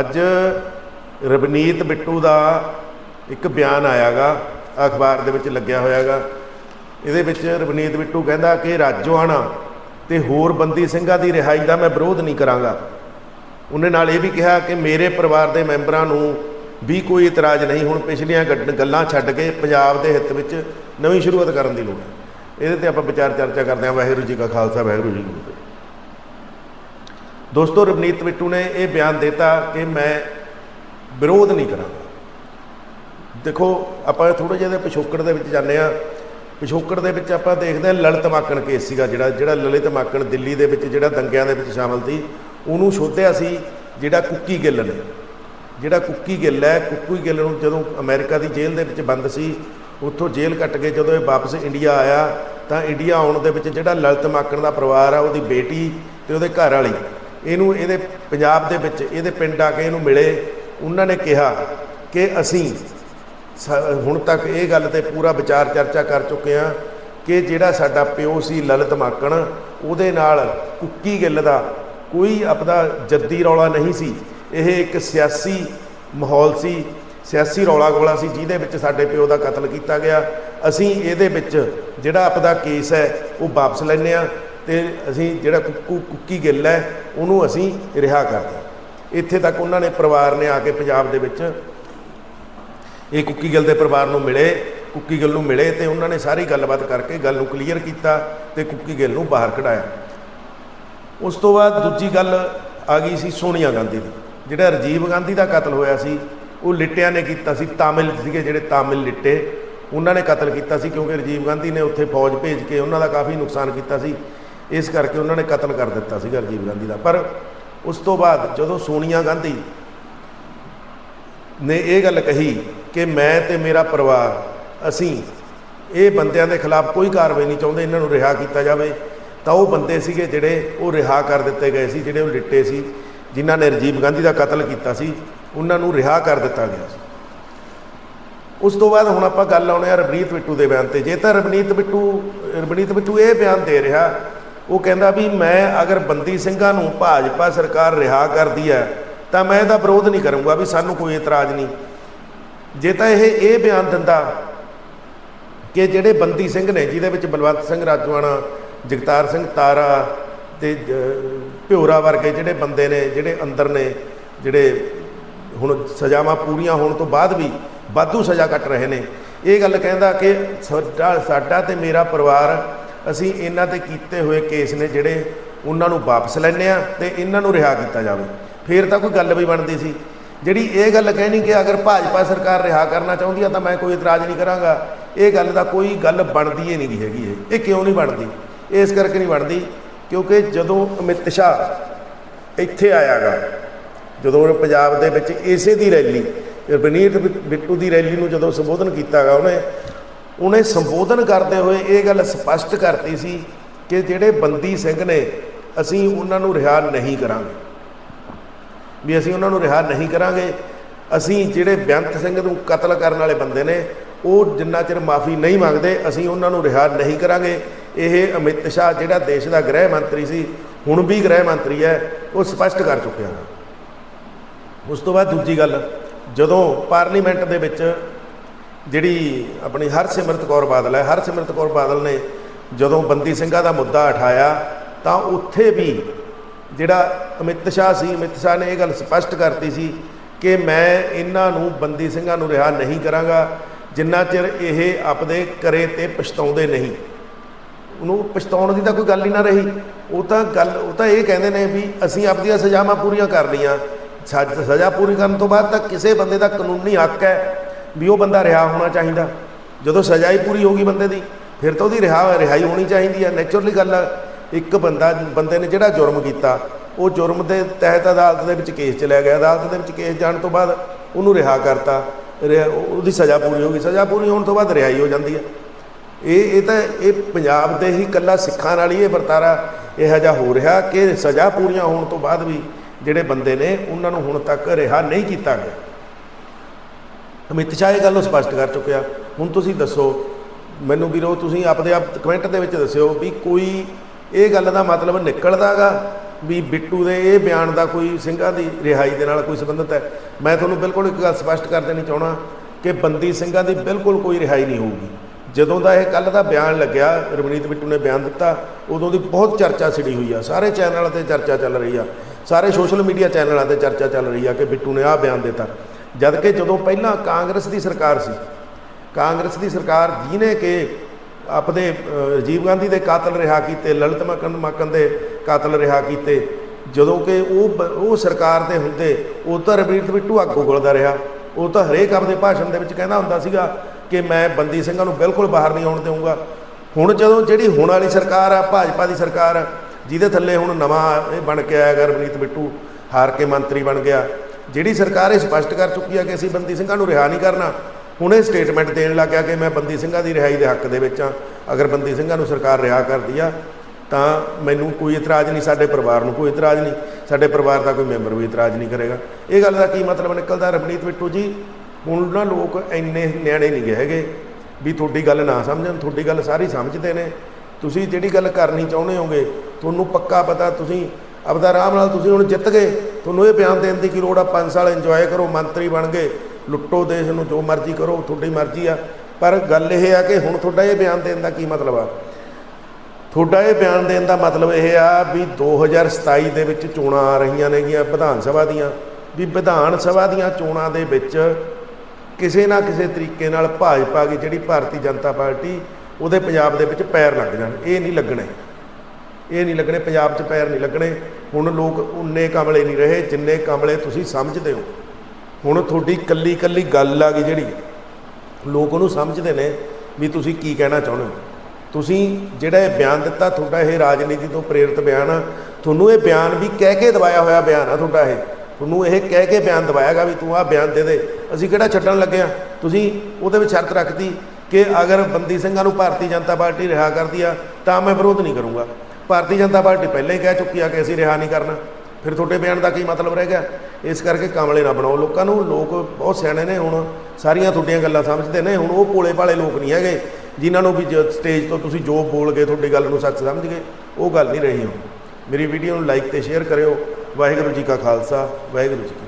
ਅੱਜ ਰਵਨੀਤ ਬਿੱਟੂ ਦਾ ਇੱਕ ਬਿਆਨ ਆਇਆਗਾ, ਅਖਬਾਰ ਦੇ ਵਿੱਚ ਲੱਗਿਆ ਹੋਇਆਗਾ। ਇਹਦੇ ਵਿੱਚ ਰਵਨੀਤ ਬਿੱਟੂ ਕਹਿੰਦਾ ਕਿ ਰਾਜੋਆਣਾ ਤੇ ਹੋਰ ਬੰਦੀ ਸਿੰਘਾਂ ਦੀ ਰਿਹਾਈ ਦਾ ਮੈਂ ਵਿਰੋਧ ਨਹੀਂ ਕਰਾਂਗਾ। ਉਹਨੇ ਨਾਲ ਇਹ ਵੀ ਕਿਹਾ ਕਿ ਮੇਰੇ ਪਰਿਵਾਰ ਦੇ ਮੈਂਬਰਾਂ ਨੂੰ ਵੀ ਕੋਈ ਇਤਰਾਜ਼ ਨਹੀਂ, ਹੁਣ ਪਿਛਲੀਆਂ ਗੱਡ- ਗੱਲਾਂ ਛੱਡ ਕੇ ਪੰਜਾਬ ਦੇ ਹਿੱਤ ਵਿੱਚ ਨਵੀਂ ਸ਼ੁਰੂਆਤ ਕਰਨ ਦੀ ਲੋੜ ਹੈ। ਇਹਦੇ ਤੇ ਆਪਾਂ ਵਿਚਾਰ ਚਰਚਾ ਕਰਦੇ ਹਾਂ। ਵਾਹਿਗੁਰੂ ਜੀ ਕਾ ਖਾਲਸਾ, ਵਾਹਿਗੁਰੂ ਜੀ ਕੀ ਫਤਿਹ। ਦੋਸਤੋ, ਰਵਨੀਤ ਬਿੱਟੂ ਨੇ ਇਹ ਬਿਆਨ ਦਿੱਤਾ ਕਿ ਮੈਂ ਵਿਰੋਧ ਨਹੀਂ ਕਰਾਂਗਾ। ਦੇਖੋ, ਆਪਾਂ ਥੋੜਾ ਜਿਹਾ ਦੇ ਪਿਛੋਕੜ ਦੇ ਵਿੱਚ ਜਾਂਦੇ ਆ ਪਿਛੋਕੜ ਦੇ ਵਿੱਚ ਆਪਾਂ ਦੇਖਦੇ ਹਾਂ, ਲਲਿਤ ਮਾਕਣ ਕੇਸ ਸੀਗਾ ਜਿਹੜਾ ਜਿਹੜਾ ਲਲਿਤ ਮਾਕਣ ਦਿੱਲੀ ਦੇ ਵਿੱਚ, ਜਿਹੜਾ ਦੰਗਿਆਂ ਦੇ ਵਿੱਚ ਸ਼ਾਮਲ ਸੀ। ਉਹਨੂੰ ਸ਼ੋਧਿਆ ਸੀ ਜਿਹੜਾ ਕੁੱਕੀ ਗਿੱਲ ਨੇ। ਜਿਹੜਾ ਕੁੱਕੀ ਗਿੱਲ ਹੈ, ਕੁੱਕੀ ਗਿੱਲ ਨੂੰ ਜਦੋਂ ਅਮਰੀਕਾ ਦੀ ਜੇਲ੍ਹ ਦੇ ਵਿੱਚ ਬੰਦ ਸੀ, ਉੱਥੋਂ ਜੇਲ੍ਹ ਕੱਟ ਕੇ ਜਦੋਂ ਇਹ ਵਾਪਸ ਇੰਡੀਆ ਆਇਆ, ਤਾਂ ਇੰਡੀਆ ਆਉਣ ਦੇ ਵਿੱਚ ਜਿਹੜਾ ਲਲਿਤ ਮਾਕਣ ਦਾ ਪਰਿਵਾਰ ਆ, ਉਹਦੀ ਬੇਟੀ ਤੇ ਉਹਦੇ ਘਰ ਵਾਲੀ ਇਹਨੂੰ ਇਹਦੇ ਪੰਜਾਬ ਦੇ ਵਿੱਚ, ਇਹਦੇ ਪਿੰਡ ਆ ਕੇ ਇਹਨੂੰ ਮਿਲੇ। ਉਹਨਾਂ ਨੇ ਕਿਹਾ ਕਿ ਅਸੀਂ ਸ- ਹੁਣ ਤੱਕ ਇਹ ਗੱਲ ਤੇ ਪੂਰਾ ਵਿਚਾਰ ਚਰਚਾ ਕਰ ਚੁੱਕੇ ਹਾਂ ਕਿ ਜਿਹੜਾ ਸਾਡਾ ਪਿਓ ਸੀ ਲਲਿਤ ਮਾਕਣ, ਉਹਦੇ ਨਾਲ ਕੁੱਕੀ ਗਿੱਲ ਦਾ ਕੋਈ ਆਪਦਾ ਜੱਦੀ ਰੌਲਾ ਨਹੀਂ ਸੀ। ਇਹ ਇੱਕ ਸਿਆਸੀ ਮਾਹੌਲ ਸੀ, ਸਿਆਸੀ ਰੌਲਾ ਗੋਲਾ ਸੀ ਜਿਹਦੇ ਵਿੱਚ ਸਾਡੇ ਪਿਓ ਦਾ ਕਤਲ ਕੀਤਾ ਗਿਆ। ਅਸੀਂ ਇਹਦੇ ਵਿੱਚ ਜਿਹੜਾ ਆਪਦਾ ਕੇਸ ਹੈ, ਉਹ ਵਾਪਸ ਲੈਂਦੇ ਆ ਤੇ ਅਸੀਂ ਜਿਹੜਾ ਕੁੱਕੂ ਕੁੱਕੀ ਗਿੱਲ ਹੈ, ਉਹਨੂੰ ਅਸੀਂ ਰਿਹਾ ਕਰਦੇ ਇੱਥੇ ਤੱਕ ਉਹਨਾਂ ਨੇ ਪਰਿਵਾਰ ਨੇ ਆ ਕੇ ਪੰਜਾਬ ਦੇ ਵਿੱਚ ਇਹ ਕੁੱਕੀ ਗਿੱਲ ਦੇ ਪਰਿਵਾਰ ਨੂੰ ਮਿਲੇ, ਕੁੱਕੀ ਗਿੱਲ ਨੂੰ ਮਿਲੇ ਤੇ ਉਹਨਾਂ ਨੇ ਸਾਰੀ ਗੱਲਬਾਤ ਕਰਕੇ ਗੱਲ ਨੂੰ ਕਲੀਅਰ ਕੀਤਾ ਤੇ ਕੁੱਕੀ ਗਿੱਲ ਨੂੰ ਬਾਹਰ ਕਢਾਇਆ। ਉਸ ਤੋਂ ਬਾਅਦ ਦੂਜੀ ਗੱਲ ਆ ਗਈ ਸੀ ਸੋਨੀਆ ਗਾਂਧੀ ਦੀ। ਜਿਹੜਾ ਰਾਜੀਵ ਗਾਂਧੀ ਦਾ ਕਤਲ ਹੋਇਆ ਸੀ, ਉਹ ਲਿੱਟਿਆਂ ਨੇ ਕੀਤਾ ਸੀ, ਤਾਮਿਲ ਸੀਗੇ ਜਿਹੜੇ ਤਾਮਿਲ ਲਿੱਟੇ। ਉਹਨਾਂ ਨੇ ਕਤਲ ਕੀਤਾ ਸੀ ਕਿਉਂਕਿ ਰਾਜੀਵ ਗਾਂਧੀ ਨੇ ਉੱਥੇ ਫੌਜ ਭੇਜ ਕੇ ਉਹਨਾਂ ਦਾ ਕਾਫੀ ਨੁਕਸਾਨ ਕੀਤਾ ਸੀ। ਇਸ ਕਰਕੇ ਉਹਨਾਂ ਨੇ ਕਤਲ ਕਰ ਦਿੱਤਾ ਸੀਗਾ ਰਾਜੀਵ ਗਾਂਧੀ ਦਾ। ਪਰ ਉਸ ਤੋਂ ਬਾਅਦ ਜਦੋਂ ਸੋਨੀਆ ਗਾਂਧੀ ਨੇ ਇਹ ਗੱਲ ਕਹੀ ਕਿ ਮੈਂ ਤੇ ਮੇਰਾ ਪਰਿਵਾਰ, ਅਸੀਂ ਇਹ ਬੰਦਿਆਂ ਦੇ ਖਿਲਾਫ ਕੋਈ ਕਾਰਵਾਈ ਨਹੀਂ ਚਾਹੁੰਦੇ, ਇਹਨਾਂ ਨੂੰ ਰਿਹਾ ਕੀਤਾ ਜਾਵੇ, ਤਾਂ ਉਹ ਬੰਦੇ ਸੀਗੇ ਜਿਹੜੇ ਉਹ ਰਿਹਾ ਕਰ ਦਿੱਤੇ ਗਏ ਸੀ, ਜਿਹੜੇ ਉਹ ਲਿੱਟੇ ਸੀ, ਜਿਨ੍ਹਾਂ ਨੇ ਰਾਜੀਵ ਗਾਂਧੀ ਦਾ ਕਤਲ ਕੀਤਾ ਸੀ, ਉਹਨਾਂ ਨੂੰ ਰਿਹਾ ਕਰ ਦਿੱਤਾ ਗਿਆ ਸੀ। ਉਸ ਤੋਂ ਬਾਅਦ ਹੁਣ ਆਪਾਂ ਗੱਲ ਆਉਣੇ ਆ ਰਵਨੀਤ ਬਿੱਟੂ ਦੇ ਬਿਆਨ ਤੇ। ਜੇ ਤਾਂ ਰਵਨੀਤ ਬਿੱਟੂ ਰਵਨੀਤ ਬਿੱਟੂ ਇਹ ਬਿਆਨ ਦੇ ਰਿਹਾ ਉਹ ਕਹਿੰਦਾ ਵੀ ਮੈਂ ਅਗਰ ਬੰਦੀ ਸਿੰਘਾਂ ਨੂੰ ਭਾਜਪਾ ਸਰਕਾਰ ਰਿਹਾ ਕਰਦੀ ਹੈ, ਤਾਂ ਮੈਂ ਇਹਦਾ ਵਿਰੋਧ ਨਹੀਂ ਕਰੂੰਗਾ ਵੀ ਸਾਨੂੰ ਕੋਈ ਇਤਰਾਜ਼ ਨਹੀਂ। ਜੇ ਤਾਂ ਇਹ ਇਹ ਬਿਆਨ ਦਿੰਦਾ ਕਿ ਜਿਹੜੇ ਬੰਦੀ ਸਿੰਘ ਨੇ, ਜਿਹਦੇ ਵਿੱਚ ਬਲਵੰਤ ਸਿੰਘ ਰਾਜਵਾਨਾ, ਜਗਤਾਰ ਸਿੰਘ ਤਾਰਾ ਤੇ ਭਿਉਰਾ ਵਰਗੇ ਜਿਹੜੇ ਬੰਦੇ ਨੇ, ਜਿਹੜੇ ਅੰਦਰ ਨੇ, ਜਿਹੜੇ ਹੁਣ ਸਜ਼ਾਵਾਂ ਪੂਰੀਆਂ ਹੋਣ ਤੋਂ ਬਾਅਦ ਵੀ ਵਾਧੂ ਸਜ਼ਾ ਕੱਟ ਰਹੇ ਨੇ। ਇਹ ਗੱਲ ਕਹਿੰਦਾ ਕਿ ਸਾਡਾ ਸਾਡਾ ਤੇ ਮੇਰਾ ਪਰਿਵਾਰ ਅਸੀਂ ਇਹਨਾਂ ਤੇ ਕੀਤੇ ਹੋਏ ਕੇਸ ਨੇ ਜਿਹੜੇ ਉਹਨਾਂ ਨੂੰ ਵਾਪਸ ਲੈਣੇ ਆ ਤੇ ਇਹਨਾਂ ਨੂੰ ਰਿਹਾ ਕੀਤਾ ਜਾਵੇ। ਫੇਰ ਤਾਂ ਕੋਈ ਗੱਲ ਵੀ ਬਣਦੀ ਸੀ। ਜਿਹੜੀ ਇਹ ਗੱਲ ਕਹਿਣੀ ਕਿ ਅਗਰ ਭਾਜਪਾ ਸਰਕਾਰ ਰਿਹਾ ਕਰਨਾ ਚਾਹੁੰਦੀ ਆ ਤਾਂ ਮੈਂ ਕੋਈ ਇਤਰਾਜ਼ ਨਹੀਂ ਕਰਾਂਗਾ। ਇਹ ਗੱਲ ਦਾ ਕੋਈ ਗੱਲ ਬਣਦੀ ਹੀ ਨਹੀਂ ਹੈਗੀ ਇਹ। ਇਹ ਕਿਉਂ ਨਹੀਂ ਬਣਦੀ? ਇਸ ਕਰਕੇ ਨਹੀਂ ਬਣਦੀ ਕਿਉਂਕਿ ਜਦੋਂ ਅਮਿਤ ਸ਼ਾਹ ਇੱਥੇ ਆਇਆਗਾ, ਜਦੋਂ ਪੰਜਾਬ ਦੇ ਵਿੱਚ ਇਸੇ ਦੀ ਰੈਲੀ, ਰਵਨੀਤ ਬਿ- ਬਿੱਟੂ ਦੀ ਰੈਲੀ ਨੂੰ ਜਦੋਂ ਸੰਬੋਧਨ ਕੀਤਾਗਾ ਉਹਨੇ ਉਹਨੇ ਸੰਬੋਧਨ ਕਰਦੇ ਹੋਏ ਇਹ ਗੱਲ ਸਪਸ਼ਟ ਕਰਤੀ ਸੀ ਕਿ ਜਿਹੜੇ ਬੰਦੀ ਸਿੰਘ ਨੇ, ਅਸੀਂ ਉਹਨਾਂ ਨੂੰ ਰਿਹਾ ਨਹੀਂ ਕਰਾਂਗੇ। ਵੀ ਅਸੀਂ ਉਹਨਾਂ ਨੂੰ ਰਿਹਾ ਨਹੀਂ ਕਰਾਂਗੇ, ਅਸੀਂ ਜਿਹੜੇ ਬੇਅੰਤ ਸਿੰਘ ਨੂੰ ਕਤਲ ਕਰਨ ਵਾਲੇ ਬੰਦੇ ਨੇ, ਉਹ ਜਿੰਨਾ ਚਿਰ ਮਾਫੀ ਨਹੀਂ ਮੰਗਦੇ, ਅਸੀਂ ਉਹਨਾਂ ਨੂੰ ਰਿਹਾ ਨਹੀਂ ਕਰਾਂਗੇ। ਇਹ ਅਮਿਤ ਸ਼ਾਹ ਜਿਹੜਾ ਦੇਸ਼ ਦਾ ਗ੍ਰਹਿ ਮੰਤਰੀ ਸੀ, ਹੁਣ ਵੀ ਗ੍ਰਹਿ ਮੰਤਰੀ ਹੈ, ਉਹ ਸਪਸ਼ਟ ਕਰ ਚੁੱਕਿਆ। ਉਸ ਤੋਂ ਬਾਅਦ ਦੂਜੀ ਗੱਲ, ਜਦੋਂ ਪਾਰਲੀਮੈਂਟ ਦੇ ਵਿੱਚ ਜਿਹੜੀ ਆਪਣੀ ਹਰਸਿਮਰਤ ਕੌਰ ਬਾਦਲ ਹੈ ਹਰਸਿਮਰਤ ਕੌਰ ਬਾਦਲ ਨੇ ਜਦੋਂ ਬੰਦੀ ਸਿੰਘਾਂ ਦਾ ਮੁੱਦਾ ਉਠਾਇਆ, ਤਾਂ ਉੱਥੇ ਵੀ ਜਿਹੜਾ ਅਮਿਤ ਸ਼ਾਹ ਸੀ, ਅਮਿਤ ਸ਼ਾਹ ਨੇ ਇਹ ਗੱਲ ਸਪਸ਼ਟ ਕਰਤੀ ਸੀ ਕਿ ਮੈਂ ਇਹਨਾਂ ਨੂੰ ਬੰਦੀ ਸਿੰਘਾਂ ਨੂੰ ਰਿਹਾ ਨਹੀਂ ਕਰਾਂਗਾ, ਜਿੰਨਾ ਚਿਰ ਇਹ ਆਪਦੇ ਕਰੇ ਤੇ ਪਛਤਾਉਂਦੇ ਨਹੀਂ। ਉਹਨੂੰ ਪਛਤਾਉਣ ਦੀ ਤਾਂ ਕੋਈ ਗੱਲ ਹੀ ਨਾ ਰਹੀ। ਉਹ ਤਾਂ ਗੱਲ, ਉਹ ਤਾਂ ਇਹ ਕਹਿੰਦੇ ਨੇ ਵੀ ਅਸੀਂ ਆਪਣੀਆਂ ਸਜ਼ਾਵਾਂ ਪੂਰੀਆਂ ਕਰ ਲਈਆਂ। ਸਜ਼- ਸਜ਼ਾ ਪੂਰੀ ਕਰਨ ਤੋਂ ਬਾਅਦ ਤਾਂ ਕਿਸੇ ਬੰਦੇ ਦਾ ਕਾਨੂੰਨੀ ਹੱਕ ਹੈ। ਵੀ ਉਹ ਬੰਦਾ ਰਿਹਾ ਹੋਣਾ ਚਾਹੀਦਾ। ਜਦੋਂ ਸਜ਼ਾ ਹੀ ਪੂਰੀ ਹੋ ਗਈ ਬੰਦੇ ਦੀ, ਫਿਰ ਤਾਂ ਉਹਦੀ ਰਿਹਾ ਰਿਹਾਈ ਹੋਣੀ ਚਾਹੀਦੀ ਹੈ। ਨੇਚਰਲੀ ਗੱਲ ਹੈ ਇੱਕ ਬੰਦਾ ਬੰਦੇ ਨੇ ਜਿਹੜਾ ਜੁਰਮ ਕੀਤਾ, ਉਹ ਜੁਰਮ ਦੇ ਤਹਿਤ ਅਦਾਲਤ ਦੇ ਵਿੱਚ ਕੇਸ ਚਲਿਆ ਗਿਆ। ਅਦਾਲਤ ਦੇ ਵਿੱਚ ਕੇਸ ਜਾਣ ਤੋਂ ਬਾਅਦ ਉਹਨੂੰ ਰਿਹਾ ਕਰਤਾ। ਰਿਹਾ- ਉਹਦੀ ਸਜ਼ਾ ਪੂਰੀ ਹੋ ਗਈ। ਸਜ਼ਾ ਪੂਰੀ ਹੋਣ ਤੋਂ ਬਾਅਦ ਰਿਹਾਈ ਹੋ ਜਾਂਦੀ ਹੈ। ਇਹ ਇਹ ਤਾਂ ਇਹ ਪੰਜਾਬ ਦੇ ਹੀ ਕੱਲਾ ਸਿੱਖਾਂ ਨਾਲ ਹੀ ਇਹ ਵਰਤਾਰਾ ਇਹੋ ਜਿਹਾ ਹੋ ਰਿਹਾ ਕਿ ਸਜ਼ਾ ਪੂਰੀਆਂ ਹੋਣ ਤੋਂ ਬਾਅਦ ਵੀ ਜਿਹੜੇ ਬੰਦੇ ਨੇ, ਉਹਨਾਂ ਨੂੰ ਹੁਣ ਤੱਕ ਰਿਹਾ ਨਹੀਂ ਕੀਤਾ ਗਿਆ। ਅਮਿਤ ਸ਼ਾਹ ਇਹ ਗੱਲ ਨੂੰ ਸਪਸ਼ਟ ਕਰ ਚੁੱਕਿਆ। ਹੁਣ ਤੁਸੀਂ ਦੱਸੋ, ਮੈਨੂੰ ਵੀਰੋ, ਤੁਸੀਂ ਆਪਦੇ ਆਪ ਕਮੈਂਟ ਦੇ ਵਿੱਚ ਦੱਸਿਓ ਵੀ ਕੋਈ ਇਹ ਗੱਲ ਦਾ ਮਤਲਬ ਨਿਕਲਦਾਗਾ ਵੀ ਬਿੱਟੂ ਦੇ ਇਹ ਬਿਆਨ ਦਾ ਕੋਈ ਸਿੰਘਾਂ ਦੀ ਰਿਹਾਈ ਦੇ ਨਾਲ ਕੋਈ ਸੰਬੰਧਤ ਹੈ? ਮੈਂ ਤੁਹਾਨੂੰ ਬਿਲਕੁਲ ਇੱਕ ਗੱਲ ਸਪਸ਼ਟ ਕਰ ਦੇਣੀ ਚਾਹਣਾ ਕਿ ਬੰਦੀ ਸਿੰਘਾਂ ਦੀ ਬਿਲਕੁਲ ਕੋਈ ਰਿਹਾਈ ਨਹੀਂ ਹੋਊਗੀ। ਜਦੋਂ ਦਾ ਇਹ ਕੱਲ ਦਾ ਬਿਆਨ ਲੱਗਿਆ, ਰਵਨੀਤ ਬਿੱਟੂ ਨੇ ਬਿਆਨ ਦਿੱਤਾ, ਉਦੋਂ ਦੀ ਬਹੁਤ ਚਰਚਾ ਛਿੜੀ ਹੋਈ ਆ। ਸਾਰੇ ਚੈਨਲਾਂ ਤੇ ਚਰਚਾ ਚੱਲ ਰਹੀ ਆ। ਸਾਰੇ ਸੋਸ਼ਲ ਮੀਡੀਆ ਚੈਨਲਾਂ ਤੇ ਚਰਚਾ ਚੱਲ ਰਹੀ ਆ ਕਿ ਬਿੱਟੂ ਨੇ ਆਹ ਬਿਆਨ ਦਿੱਤਾ। ਜਦ ਕਿ ਜਦੋਂ ਪਹਿਲਾਂ ਕਾਂਗਰਸ ਦੀ ਸਰਕਾਰ ਸੀ, ਕਾਂਗਰਸ ਦੀ ਸਰਕਾਰ ਜਿਹਨੇ ਕਿ ਆਪਦੇ ਰਾਜੀਵ ਗਾਂਧੀ ਦੇ ਕਾਤਲ ਰਿਹਾ ਕੀਤੇ, ਲਲਿਤ ਮਕਨ ਮਕਨ ਦੇ ਕਾਤਲ ਰਿਹਾ ਕੀਤੇ, ਜਦੋਂ ਕਿ ਉਹ ਉਹ ਸਰਕਾਰ ਦੇ ਹੁੰਦੇ, ਉਹ ਤਾਂ ਰਵਨੀਤ ਬਿੱਟੂ ਅੱਗ ਉਗਲਦਾ ਰਿਹਾ। ਉਹ ਤਾਂ ਹਰੇਕ ਆਪਦੇ ਭਾਸ਼ਣ ਦੇ ਵਿੱਚ ਕਹਿੰਦਾ ਹੁੰਦਾ ਸੀਗਾ ਕਿ ਮੈਂ ਬੰਦੀ ਸਿੰਘਾਂ ਨੂੰ ਬਿਲਕੁਲ ਬਾਹਰ ਨਹੀਂ ਆਉਣ ਦੇਵਾਂਗਾ ਹੁਣ ਜਦੋਂ ਜਿਹੜੀ ਹੁਣ ਵਾਲੀ ਸਰਕਾਰ ਆ, ਭਾਜਪਾ ਦੀ ਸਰਕਾਰ, ਜਿਹਦੇ ਥੱਲੇ ਹੁਣ ਨਵਾਂ ਇਹ ਬਣ ਕੇ ਆਇਆ ਗਾ ਰਵਨੀਤ ਬਿੱਟੂ, ਹਾਰ ਕੇ ਮੰਤਰੀ ਬਣ ਗਿਆ ਜਿਹੜੀ ਸਰਕਾਰ ਇਹ ਸਪਸ਼ਟ ਕਰ ਚੁੱਕੀ ਆ ਕਿ ਅਸੀਂ ਬੰਦੀ ਸਿੰਘਾਂ ਨੂੰ ਰਿਹਾ ਨਹੀਂ ਕਰਨਾ, ਹੁਣ ਇਹ ਸਟੇਟਮੈਂਟ ਦੇਣ ਲੱਗ ਗਿਆ ਕਿ ਮੈਂ ਬੰਦੀ ਸਿੰਘਾਂ ਦੀ ਰਿਹਾਈ ਦੇ ਹੱਕ ਦੇ ਵਿੱਚ ਆ ਅਗਰ ਬੰਦੀ ਸਿੰਘਾਂ ਨੂੰ ਸਰਕਾਰ ਰਿਹਾ ਕਰਦੀ ਆ, ਤਾਂ ਮੈਨੂੰ ਕੋਈ ਇਤਰਾਜ਼ ਨਹੀਂ, ਸਾਡੇ ਪਰਿਵਾਰ ਨੂੰ ਕੋਈ ਇਤਰਾਜ਼ ਨਹੀਂ, ਸਾਡੇ ਪਰਿਵਾਰ ਦਾ ਕੋਈ ਮੈਂਬਰ ਵੀ ਇਤਰਾਜ਼ ਨਹੀਂ ਕਰੇਗਾ। ਇਹ ਗੱਲ ਦਾ ਕੀ ਮਤਲਬ ਨਿਕਲਦਾ ਰਵਨੀਤ ਬਿੱਟੂ ਜੀ? ਹੁਣ ਨਾ ਲੋਕ ਇੰਨੇ ਨਿਆਣੇ ਨਹੀਂ ਗਏ ਹੈਗੇ ਵੀ ਤੁਹਾਡੀ ਗੱਲ ਨਾ ਸਮਝਣ, ਤੁਹਾਡੀ ਗੱਲ ਸਾਰੀ ਸਮਝਦੇ ਨੇ। ਤੁਸੀਂ ਜਿਹੜੀ ਗੱਲ ਕਰਨੀ ਚਾਹੁੰਦੇ ਹੋਗੇ, ਤੁਹਾਨੂੰ ਪੱਕਾ ਪਤਾ ਤੁਸੀਂ ਆਪਦਾ ਆਰਾਮ ਨਾਲ ਤੁਸੀਂ ਹੁਣ ਜਿੱਤ ਗਏ। ਤੁਹਾਨੂੰ ਇਹ ਬਿਆਨ ਦੇਣ ਦੀ ਕੀ ਲੋੜ ਆ? 5 ਸਾਲ ਇੰਜੋਏ ਕਰੋ, ਮੰਤਰੀ ਬਣ ਗਏ। ਲੁੱਟੋ ਦੇਸ਼ ਨੂੰ, ਜੋ ਮਰਜ਼ੀ ਕਰੋ, ਤੁਹਾਡੀ ਮਰਜ਼ੀ ਆ। ਪਰ ਗੱਲ ਇਹ ਆ ਕਿ ਹੁਣ ਤੁਹਾਡਾ ਇਹ ਬਿਆਨ ਦੇਣ ਦਾ ਕੀ ਮਤਲਬ ਆ? ਤੁਹਾਡਾ ਇਹ ਬਿਆਨ ਦੇਣ ਦਾ ਮਤਲਬ ਇਹ ਆ ਵੀ 2027 ਦੇ ਵਿੱਚ ਚੋਣਾਂ ਆ ਰਹੀਆਂ ਨੇਗੀਆਂ, ਵਿਧਾਨ ਸਭਾ ਦੀਆਂ। ਵੀ ਵਿਧਾਨ ਸਭਾ ਦੀਆਂ ਚੋਣਾਂ ਦੇ ਵਿੱਚ ਕਿਸੇ ਨਾ ਕਿਸੇ ਤਰੀਕੇ ਨਾਲ ਭਾਜਪਾ ਦੀ ਜਿਹੜੀ ਭਾਰਤੀ ਜਨਤਾ ਪਾਰਟੀ ਉਹਦੇ ਪੰਜਾਬ ਦੇ ਵਿੱਚ ਪੈਰ ਲੱਗ ਜਾਣ। ਇਹ ਨਹੀਂ ਲੱਗਣੇ। ਇਹ ਨਹੀਂ ਲੱਗਣੇ, ਪੰਜਾਬ 'ਚ ਪੈਰ ਨਹੀਂ ਲੱਗਣੇ। ਹੁਣ ਲੋਕ ਉਨੇ ਕਮਲੇ ਨਹੀਂ ਰਹੇ, ਜਿੰਨੇ ਕਮਲੇ ਤੁਸੀਂ ਸਮਝਦੇ ਹੋ। ਹੁਣ ਤੁਹਾਡੀ ਕੱਲੀ ਕੱਲੀ ਗੱਲ ਆ ਗਈ ਜਿਹੜੀ, ਲੋਕ ਉਹਨੂੰ ਸਮਝਦੇ ਨੇ ਵੀ ਤੁਸੀਂ ਕੀ ਕਹਿਣਾ ਚਾਹੁੰਦੇ ਹੋ। ਤੁਸੀਂ ਜਿਹੜਾ ਇਹ ਬਿਆਨ ਦਿੱਤਾ, ਤੁਹਾਡਾ ਇਹ ਰਾਜਨੀਤੀ ਤੋਂ ਪ੍ਰੇਰਿਤ ਬਿਆਨ ਆ। ਤੁਹਾਨੂੰ ਇਹ ਬਿਆਨ ਵੀ ਕਹਿ ਕੇ ਦਵਾਇਆ ਹੋਇਆ ਬਿਆਨ ਆ ਤੁਹਾਡਾ ਇਹ। ਤੁਹਾਨੂੰ ਇਹ ਕਹਿ ਕੇ ਬਿਆਨ ਦਵਾਇਆਗਾ ਵੀ ਤੂੰ ਆਹ ਬਿਆਨ ਦੇ ਦੇ। ਅਸੀਂ ਕਿਹੜਾ ਛੱਡਣ ਲੱਗੇ ਆ? ਤੁਸੀਂ ਉਹਦੇ ਵਿੱਚ ਸ਼ਰਤ ਰੱਖਦੀ ਕਿ ਅਗਰ ਬੰਦੀ ਸਿੰਘਾਂ ਨੂੰ ਭਾਰਤੀ ਜਨਤਾ ਪਾਰਟੀ ਰਿਹਾ ਕਰਦੀ ਆ, ਤਾਂ ਮੈਂ ਵਿਰੋਧ ਨਹੀਂ ਕਰੂੰਗਾ। ਭਾਰਤੀ ਜਨਤਾ ਪਾਰਟੀ ਪਹਿਲਾਂ ਹੀ ਕਹਿ ਚੁੱਕੀ ਆ ਕਿ ਅਸੀਂ ਰਿਹਾ ਨਹੀਂ ਕਰਨਾ। ਫਿਰ ਤੁਹਾਡੇ ਬਿਆਨ ਦਾ ਕੀ ਮਤਲਬ ਰਹਿ ਗਿਆ? ਇਸ ਕਰਕੇ ਕਾਮਲੇ ਨਾ ਬਣਾਓ। ਲੋਕਾਂ ਨੂੰ, ਲੋਕ ਬਹੁਤ ਸਿਆਣੇ ਨੇ ਹੁਣ, ਸਾਰੀਆਂ ਤੁਹਾਡੀਆਂ ਗੱਲਾਂ ਸਮਝਦੇ ਨੇ। ਹੁਣ ਉਹ ਭੋਲੇ ਭਾਲੇ ਲੋਕ ਨਹੀਂ ਹੈਗੇ, ਜਿਨ੍ਹਾਂ ਨੂੰ ਵੀ ਸਟੇਜ ਤੋਂ ਤੁਸੀਂ ਜੋ ਬੋਲ ਗਏ, ਤੁਹਾਡੀ ਗੱਲ ਨੂੰ ਸੱਚ ਸਮਝ ਗਏ, ਉਹ ਗੱਲ ਨਹੀਂ ਰਹੀ ਹੁਣ। ਮੇਰੀ ਵੀਡੀਓ ਨੂੰ ਲਾਈਕ ਤੇ ਸ਼ੇਅਰ ਕਰਿਓ। ਵਾਹਿਗੁਰੂ ਜੀ ਕਾ ਖਾਲਸਾ, ਵਾਹਿਗੁਰੂ ਜੀ ਕੀ